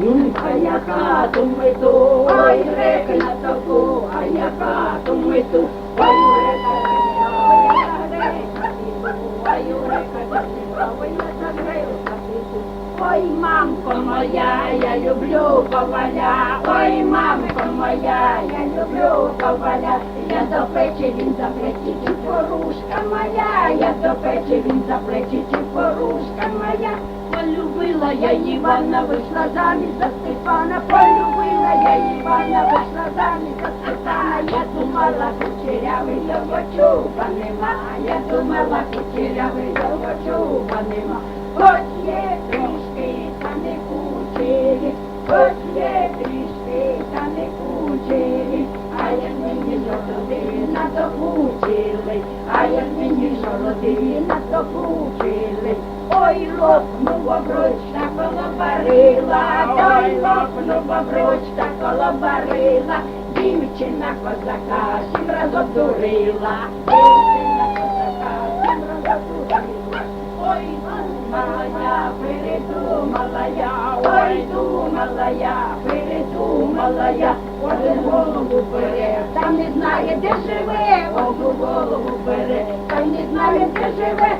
А я хату мету, ой, река на току, а я хату мету, ой, река ой, река ой, мамко моя, я люблю коваля, ой, мамко моя, я люблю коваля, я до печі, він за плечі, чи порушка моя, я до печі, він за плечі, чи порушка я Івана, вийшла заміж за Степана, полюбила я Івана, вийшла заміж за Степана, я думала, кучерявий його чуба нема, я думала, кучерявий його чуба нема. Хоч є трішки, та не кучері, хоч є трішки, та не кучері, а як мені жолодина, то кучили, а як мені жолодина, то кучили. Ой, лопнув обруч та колобарила, ой, лопнув обруч та колобарила, дівчина козака сім раз обдурила, дівчина козака сім раз. Ой, думала я, передумала я, ой, думала я, передумала я, один голову бере, та не знає, де живе, одну голову бере, та не знає, де живе,